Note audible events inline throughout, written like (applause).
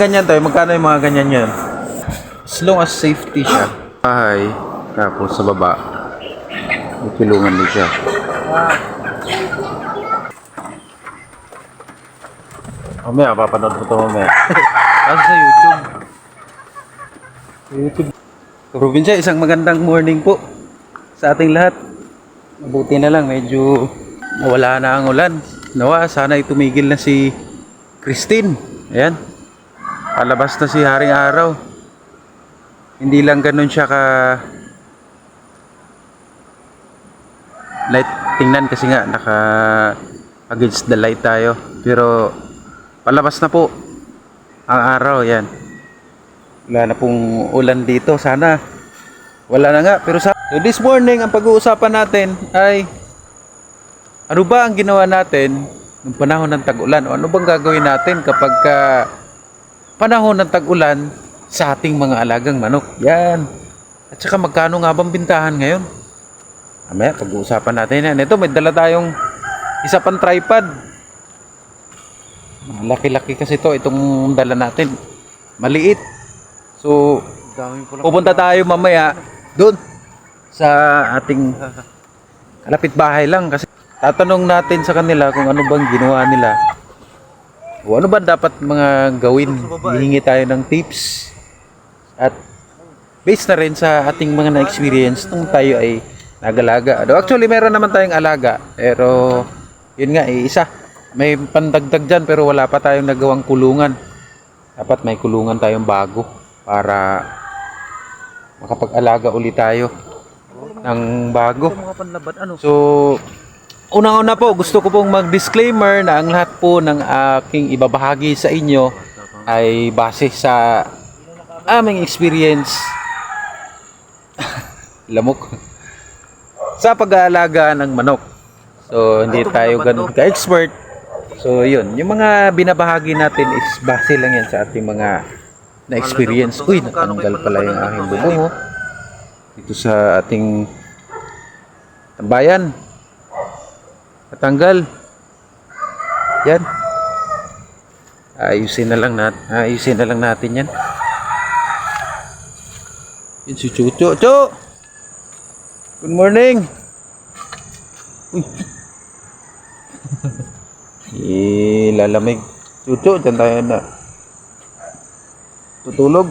Ganyan tayo, magkano yung mga ganyan yan? As long as safety siya. Bahay, tapos sa baba, may din siya. Mamaya, papanood ko ito mamaya. (laughs) Kasi sa YouTube. YouTube. Probinsya, isang magandang morning po sa ating lahat. Mabuti na lang, medyo nawala na ang ulan. Nawa, sana ay tumigil na si Christine. Ayan. Palabas na si Haring Araw. Hindi lang ganun siya ka light tingnan kasi nga naka against the light tayo. Pero palabas na po ang araw. Yan. Wala na pong ulan dito. Sana wala na nga. Pero sa so this morning, ang pag-uusapan natin ay ano ba ang ginawa natin nung panahon ng tag-ulan? O ano bang gagawin natin kapag ka panahon ng tag-ulan sa ating mga alagang manok? Yan. At saka magkano nga bang bintahan ngayon? Mamaya, pag-uusapan natin yan. Ito, may dala tayong isa pang tripod. Laki-laki kasi to itong dala natin. Maliit. So, pupunta tayo mamaya doon sa ating (laughs) kalapit bahay lang kasi tatanong natin sa kanila kung ano bang ginawa nila. O ano ba dapat mga gawin? Hihingi tayo ng tips. At based na rin sa ating mga na-experience nung tayo ay nagalaga. Ano, Actually, meron naman tayong alaga. Pero, yun nga, eh, isa. May pandagdag dyan pero wala pa tayong nagawang kulungan. Dapat may kulungan tayong bago para makapag-alaga ulit tayo ng bago. So, unang-una po, gusto ko pong mag-disclaimer na ang lahat po ng aking ibabahagi sa inyo ay base sa aming experience (laughs) lamok sa pag-aalaga ng manok. So, hindi tayo ganun ka-expert. So, yun. Yung mga binabahagi natin is base lang yan sa ating mga na-experience. Uy, natanggal pala yung aking bubong, oh. Dito sa ating tambayan. Natanggal. Yan. Ayusin na lang natin. Ayusin na lang natin yan. Yan si Chucho. Chu! Good morning! Uy. Eh, lalamig. Chucho, dyan tayo na. Tutulog.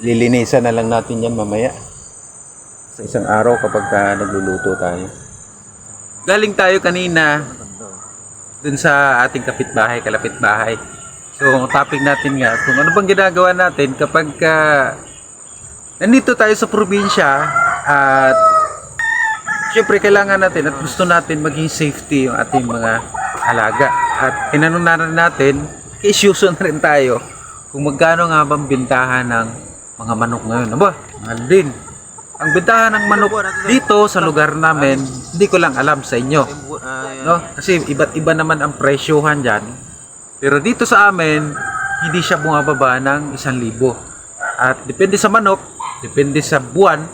Lilinisan na lang natin yan mamaya. Sa isang araw kapag ka nagluluto tayo. Galing tayo kanina dun sa ating kapitbahay, kalapitbahay. So, ang topic natin nga, kung ano bang ginagawa natin kapag ka nandito tayo sa probinsya at syempre kailangan natin at gusto natin maging safety yung ating mga alaga. At tinanong na rin natin, isyuso na rin tayo kung magkano nga bang bintahan ng mga manok ngayon. Aba, mahal din. Ang bintahan ng manok dito sa lugar namin, hindi ko lang alam sa inyo. No? Kasi iba't iba naman ang presyohan dyan. Pero dito sa amin, hindi siya bumababa ng isang libo. At depende sa manok, depende sa buwan,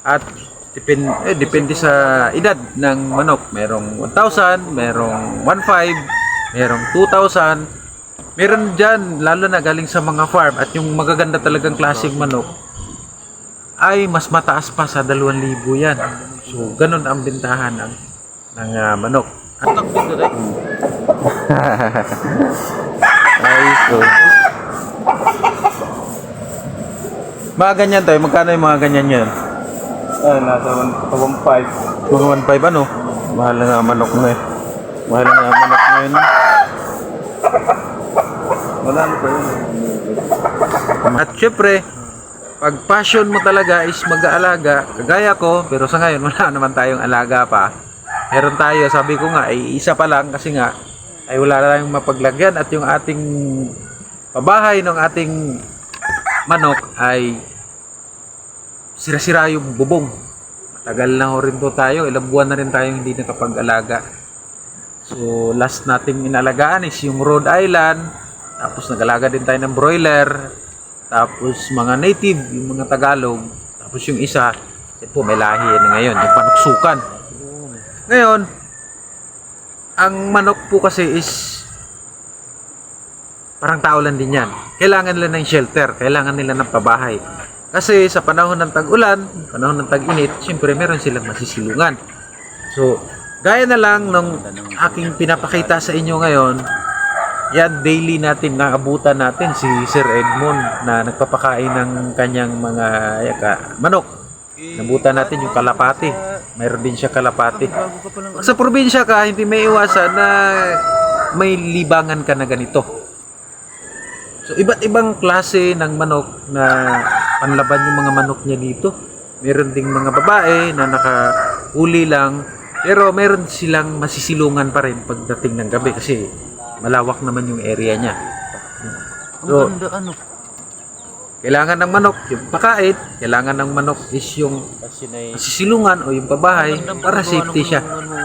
at depende, eh, depende sa edad ng manok. Merong 1,000, merong 1,500, merong 2,000. Meron dyan, lalo na galing sa mga farm at yung magaganda talagang klaseng manok ay mas mataas pa sa 2,000 yan. So, ganun ang bintahan ng, ng ah, manok. At (laughs) ay, so. Mga ganyan tayo, magkano yung mga ganyan yan? Ay, nasa 1.5. Mga 1.5 ano? Mahal na manok na eh. Mahal na manok ngayon. Wala na pa yun. At syempre, pag passion mo talaga is mag-aalaga, kagaya ko, pero sa ngayon (laughs) wala naman tayong alaga pa. Meron tayo, sabi ko nga, ay isa pa lang kasi nga, ay wala na tayong mapaglagyan at yung ating pabahay ng ating manok ay sira-sira yung bubong. Matagal na ho rin to tayo, ilang buwan na rin tayong hindi nakapag-alaga. So, last nating inalagaan is yung Rhode Island, tapos nag-alaga din tayo ng broiler, tapos mga native, yung mga Tagalog, tapos yung isa, kasi po may lahi na ngayon, yung panuksukan. Ngayon, ang manok po kasi is parang tao lang din yan. Kailangan nila ng shelter, kailangan nila ng pabahay. Kasi sa panahon ng tag-ulan, panahon ng tag-init, syempre meron silang masisilungan. So, gaya na lang ng aking pinapakita sa inyo ngayon, yan, daily natin, naabutan natin si Sir Edmond na nagpapakain ng kanyang mga yaka, manok. Nabutan natin yung kalapati. Mayroon din siya kalapati. Sa probinsya ka, hindi may iwasan na may libangan ka na ganito. So, iba't ibang klase ng manok na panlaban yung mga manok niya dito. Meron ding mga babae na nakahuli lang. Pero meron silang masisilungan pa rin pagdating ng gabi kasi malawak naman yung area niya. So, ano? kailangan ng manok, yung pakain, kailangan ng manok is yung Kasi na yung masisilungan o yung pabahay para safety siya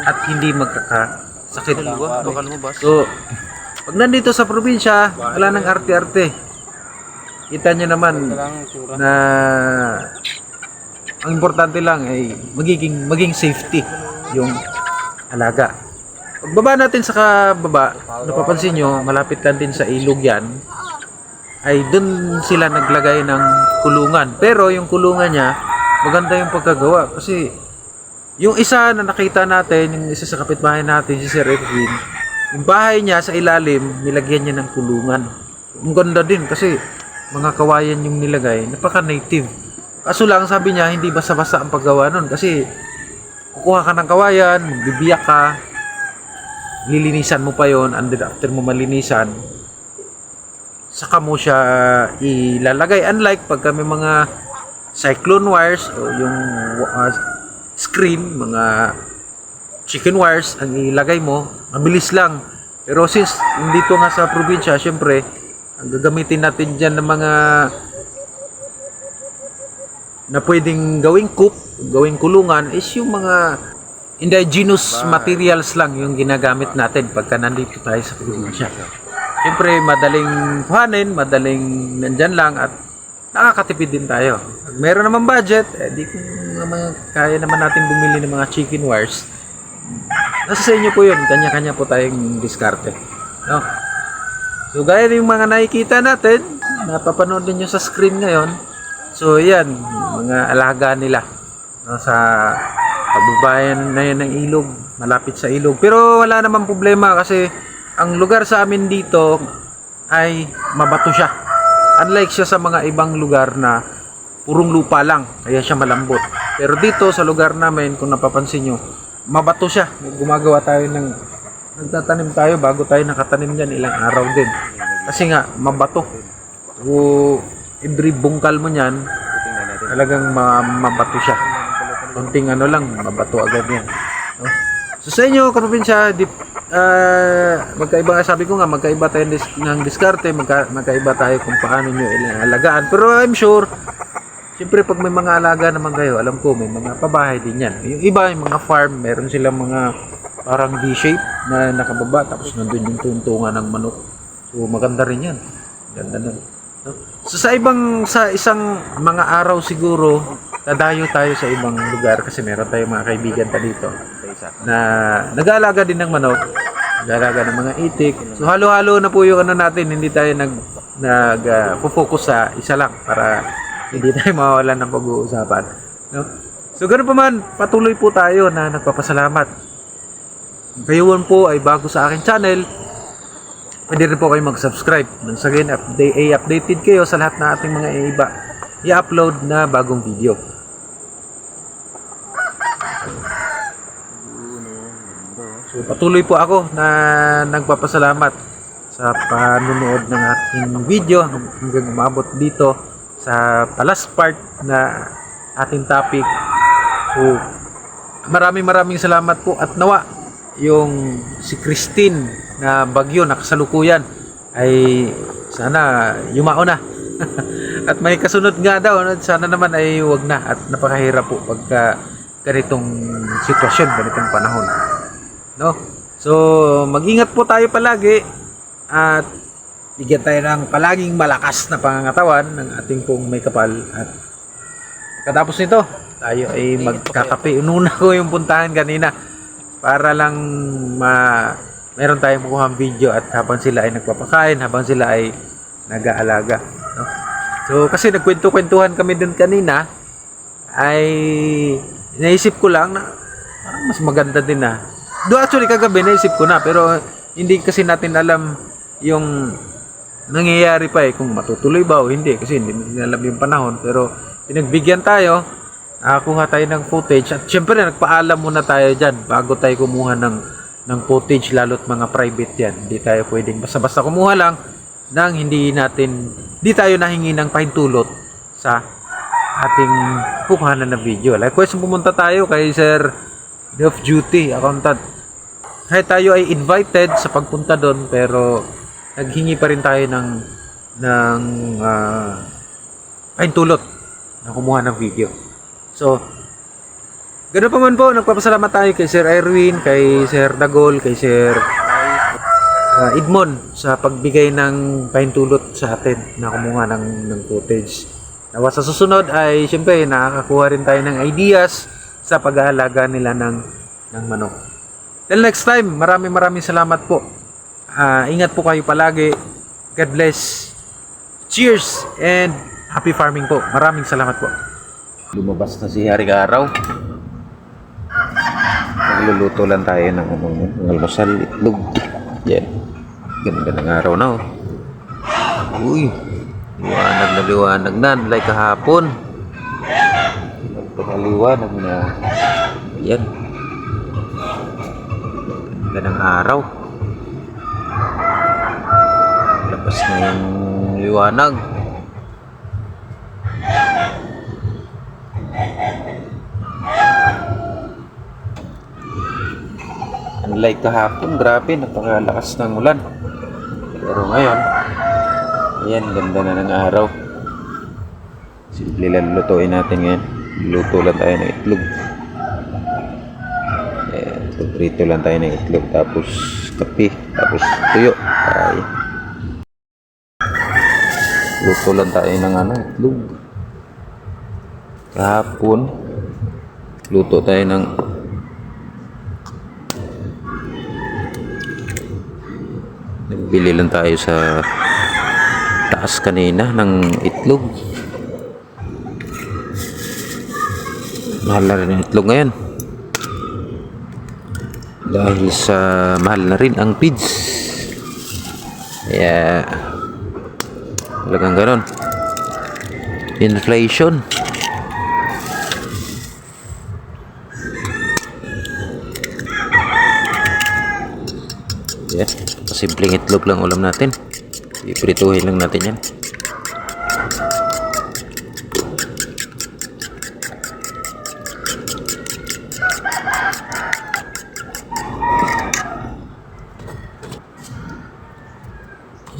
at hindi magkakasakit. Bakal mo ba? So, pag nandito sa probinsya, wala nang arte-arte. Kita nyo naman na ang importante lang ay magiging maging safety yung alaga. Pagbaba natin sa kababa, napapansin nyo, malapit lang din sa ilog yan, ay dun sila naglagay ng kulungan. Pero yung kulungan niya, maganda yung pagkagawa kasi yung isa na nakita natin, yung isa sa kapitbahay natin, si Sir Edwin, yung bahay niya sa ilalim, nilagyan niya ng kulungan. Ang ganda din kasi mga kawayan yung nilagay, napaka-native. Kaso lang sabi niya, hindi basta-basta ang paggawa nun kasi kukuha ka ng kawayan, bibiyak ka, lilinisan mo pa yon and then after mo malinisan, saka mo siya ilalagay. Unlike pag may mga cyclone wires o yung uh, screen, mga chicken wires ang ilagay mo, mabilis lang. Pero since dito nga sa probinsya, syempre, ang gagamitin natin dyan ng mga na pwedeng gawing coop, gawing kulungan is yung mga indigenous materials lang yung ginagamit natin pagka nandito tayo sa probinsya. Siyempre, madaling kuhanin, madaling nandyan lang at nakakatipid din tayo. Pag meron naman budget, eh, di kung naman, kaya naman natin bumili ng mga chicken wires. Nasa sa inyo po yun, kanya-kanya po tayong diskarte. No? So, gaya yung mga nakikita natin, napapanood ninyo sa screen ngayon, so yan, mga alaga nila no, sa pababayan na yan ng ilog, malapit sa ilog. Pero wala namang problema kasi ang lugar sa amin dito ay mabato siya. Unlike siya sa mga ibang lugar na purong lupa lang, kaya siya malambot. Pero dito sa lugar namin, kung napapansin nyo, mabato siya. Gumagawa tayo ng, nagtatanim tayo bago tayo nakatanim dyan, ilang araw din. Kasi nga, mabato. So, every bungkal mo niyan, talagang ma- mabato siya. Konting ano lang, mabato agad yan. No? So sa inyo, kaprobinsya, di, ah, magkaiba, sabi ko nga, magkaiba tayo ng diskarte, magka, magkaiba tayo kung paano nyo ilaalagaan. Pero I'm sure, siyempre pag may mga alaga naman kayo, alam ko, may mga pabahay din yan. Yung iba, yung mga farm, meron silang mga parang D-shape na nakababa, tapos nandun yung tuntungan ng manok. So maganda rin yan. Ganda. No? So sa ibang sa isang mga araw siguro dadayo tayo sa ibang lugar kasi meron tayong mga kaibigan pa dito na nag-aalaga din ng manok, nag-aalaga ng mga itik. So halo-halo na po yung ano natin, hindi tayo nag nag ah, focus sa isa lang para hindi tayo (laughs) mawawalan ng pag-uusapan. No? So ganoon pa man, patuloy po tayo na nagpapasalamat. Kayo po ay bago sa aking channel, pwede rin po kayo mag-subscribe. Nang sa again, update, ay updated kayo sa lahat ng ating mga iba i-upload na bagong video. Patuloy po ako na nagpapasalamat sa panunood ng ating video hanggang umabot dito sa last part na ating topic. So maraming maraming salamat po at nawa yung si Christine na bagyo na kasalukuyan ay sana yumao na. (laughs) at may kasunod nga daw, sana naman ay wag na at napakahirap po pagka ganitong sitwasyon, ganitong panahon. No? So, mag-ingat po tayo palagi at bigyan tayo ng palaging malakas na pangangatawan ng ating pong may kapal at katapos nito, tayo ay magkakape. Ununa ko yung puntahan kanina para lang ma meron tayong makuha video at habang sila ay nagpapakain, habang sila ay nag-aalaga. No? So, kasi nagkwento-kwentuhan kami dun kanina, ay naisip ko lang na parang mas maganda din na. Do actually kagabi naisip ko na pero hindi kasi natin alam yung nangyayari pa eh kung matutuloy ba o hindi kasi hindi natin alam yung panahon pero pinagbigyan tayo nakakuha tayo ng footage at syempre nagpaalam muna tayo dyan bago tayo kumuha ng ng footage lalo't mga private yan hindi tayo pwedeng basta-basta kumuha lang nang hindi natin hindi tayo nahingi ng pahintulot sa ating kukuhanan na video. Likewise, pumunta tayo kay Sir Off Duty Accountant. Kahit tayo ay invited sa pagpunta doon, pero naghingi pa rin tayo ng ng uh, pahintulot na kumuha ng video. So, ganoon pa man po, nagpapasalamat tayo kay Sir Erwin, kay Sir Dagol, kay Sir uh, Edmond sa pagbigay ng pahintulot sa atin na kumuha ng, ng footage. Nawa sa susunod ay siyempre nakakakuha rin tayo ng ideas sa pag-aalaga nila ng, ng manok. Till next time, maraming maraming salamat po. Ah, ingat po kayo palagi. God bless. Cheers and happy farming po. Maraming salamat po. Lumabas na si Haring Araw. Nagluluto lang tayo ng ano, ng almusal, itlog. Yan. Ganda ng araw na oh. Uy. Liwanag na liwanag na, like kahapon. Nagpakaliwanag na. Yan. Ganda ng araw. Labas na yung liwanag. Unlike kahapon, grabe, napakalakas ng ulan. Pero ngayon, ayan, ganda na ng araw. Simple lang lutuin natin ngayon. Luto lang tayo ng itlog. Ayan, prito lang tayo ng itlog. Tapos kape. Tapos tuyo. Ay. Luto lang tayo ng ano, itlog. Kahapon, luto tayo ng Nagbili lang tayo sa taas kanina ng itlog. Mahal na rin ang itlog ngayon. Dahil sa mahal na rin ang feeds. Kaya talagang ganon. Inflation. Yeah. Simpleng itlog lang ulam natin. Iprituhin lang natin yan.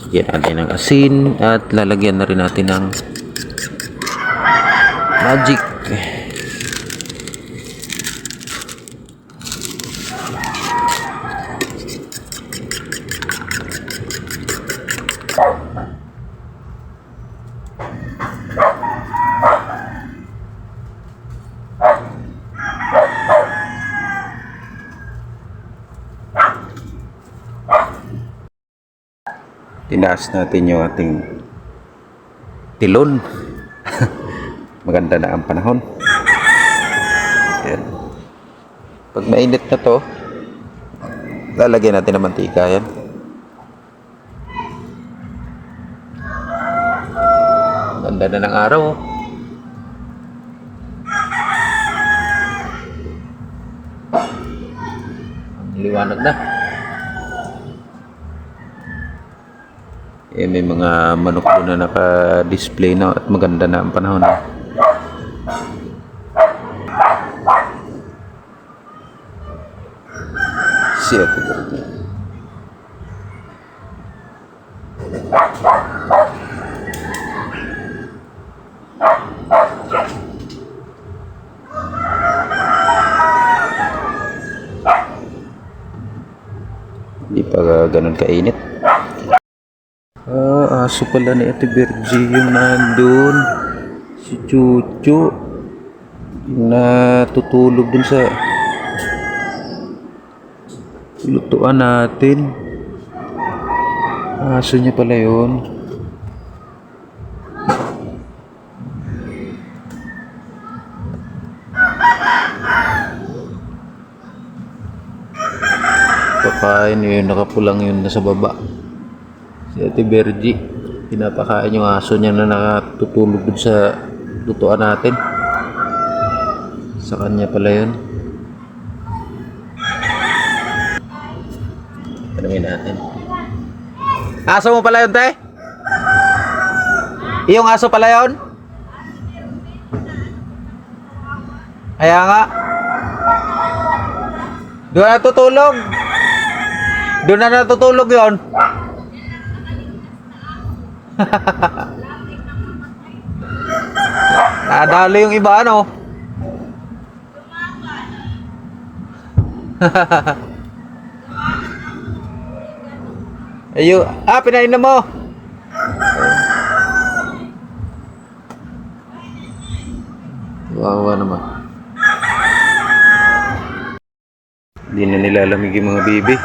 Lagyan natin ng asin at lalagyan na rin natin ng magic. Tinaas natin yung ating tilon. (laughs) Maganda na ang panahon. Ayan. Pag mainit na to, lalagyan natin ng mantika yan. Ganda na ng araw. oh. Ang Liwanag na. Eh, may mga manok doon na naka-display na at maganda na ang panahon. Siya Hindi pa ganun kainit. Aso pala ni Ate Virgie yung nandun. Si Chucho. Yung natutulog dun sa... Lutuan natin. Aso niya pala yun. Pakain yun, nakapulang yun nasa baba. Si Ate Bergie, pinapakain yung aso niya na nakatutulog dun sa lutuan natin. Sa kanya pala yun. Tanungin natin. Aso mo pala yun, te? Iyong aso pala yun? Kaya nga. Doon na natutulog. Doon na natutulog yon. (laughs) Nadalo yung iba, ano? (laughs) Ayo, ah, pinain na mo. Wawa naman. Hindi na nilalamig yung mga bibi.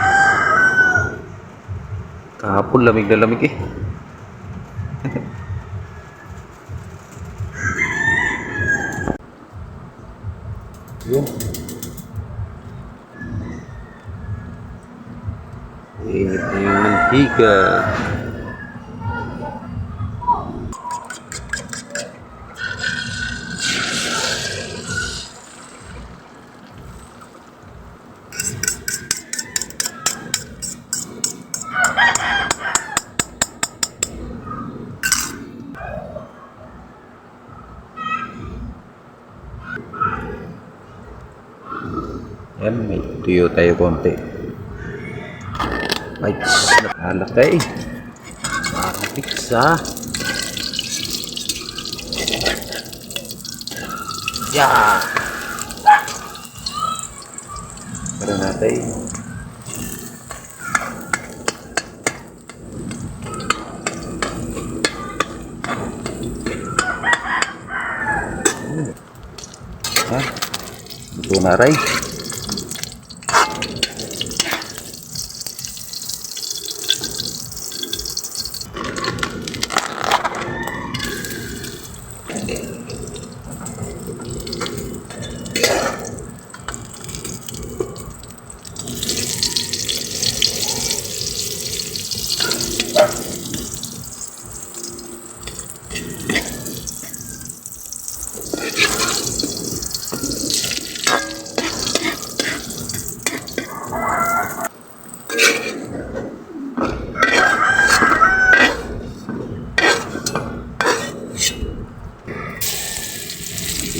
Kahapon lamig na lamig eh. Yun. Init na yung mantika. Yan, may tuyo tayo konti. Ay, tss, nakalakay. Parang pizza. Yeah! Tara natin. Ha? Ito na rin.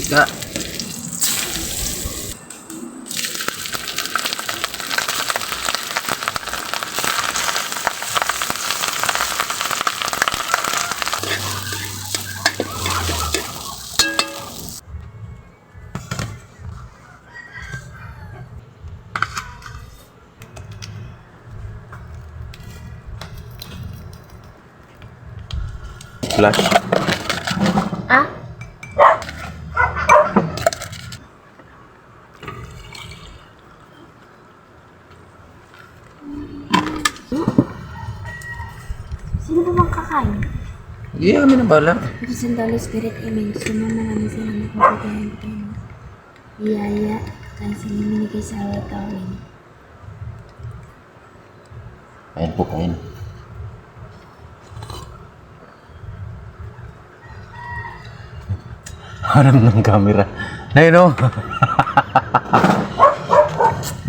isda Sino ba bang kakain? Yeah, kami na bala. Ito sandali spirit amen. Sumama namin sa namin kapagayan ko. Iyaya kaya sa naminigay sa away kawin. Ayan po, kain. Harap ng camera. Na yun, oh.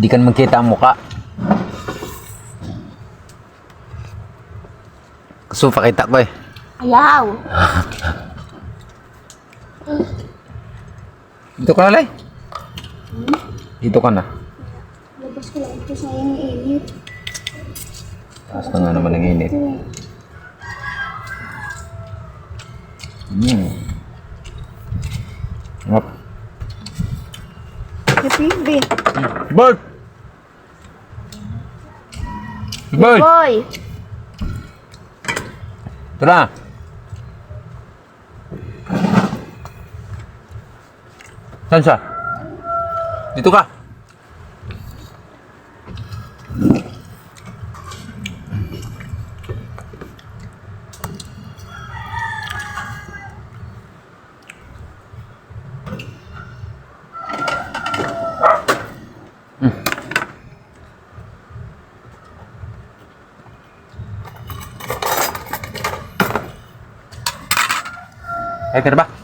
Di ka naman kita ang muka. Mo pakita ko eh. Ayaw! Dito ka na, Lay. Dito ka na. Labas ko lang ito sa yung init. Taas na nga naman ang init. Hmm. Ngap. Happy Bird! Bird! Boy! Tara! Saan siya? Dito ka! Kaya ka na